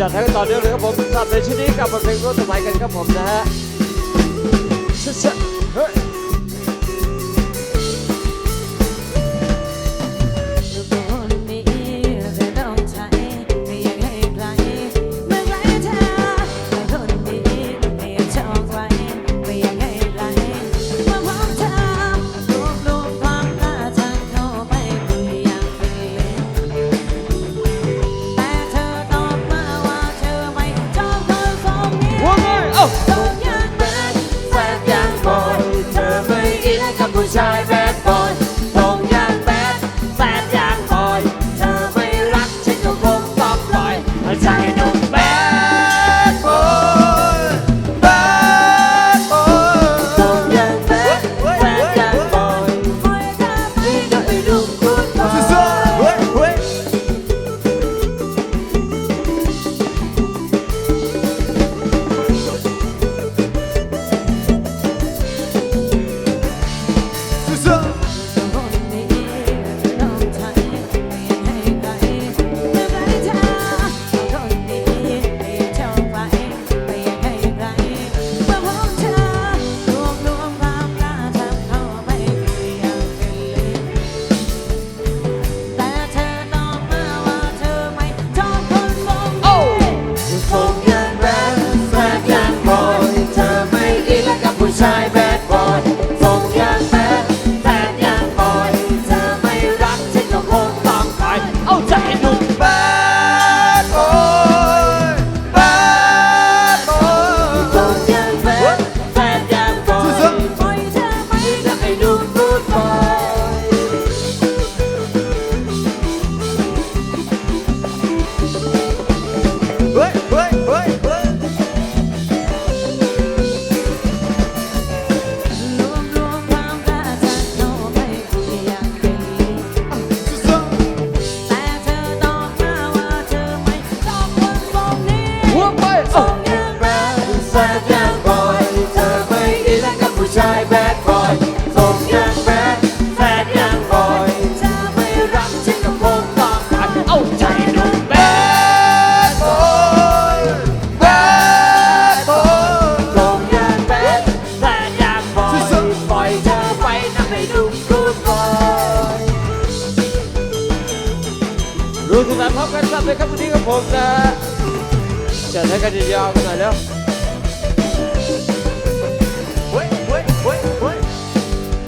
จัดให้ต่อเนื่องเลยครับผมกลับในชิ้นนี้กลับมาเพลงร่วมสมัยกันครับผมนะฮะเฮ้ย เธอไม่อินแล้วกับผู้ชายแบดบอยทรยังแบดแซดแอนบอยเธอไม่รักฉันกับผมต้องหัเอาใจหนุ่มแบดบอยแบดบอยทรยังแบดแซดแอนบอยปล่อยเธอไปนั่งให้ดูกูดบอยรู้สึกแพบกันกลัเลยครับวันนี้กับผมนะ trở thấy cái gì do cái này đó